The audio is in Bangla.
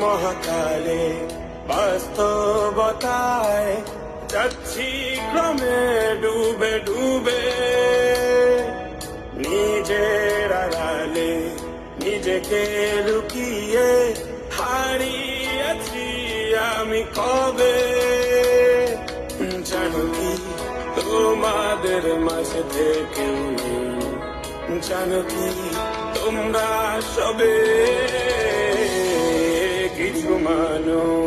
মহাকালে বাস্তবতায় যাচ্ছি ক্রমে ডুবে ডুবে। নিজের আড়ালে নিজেকে লুকিয়ে হারিয়েছি আমি কবে? জানো তোমাদের মাঝে নেই। জানো কি তোমরা সবে تعملون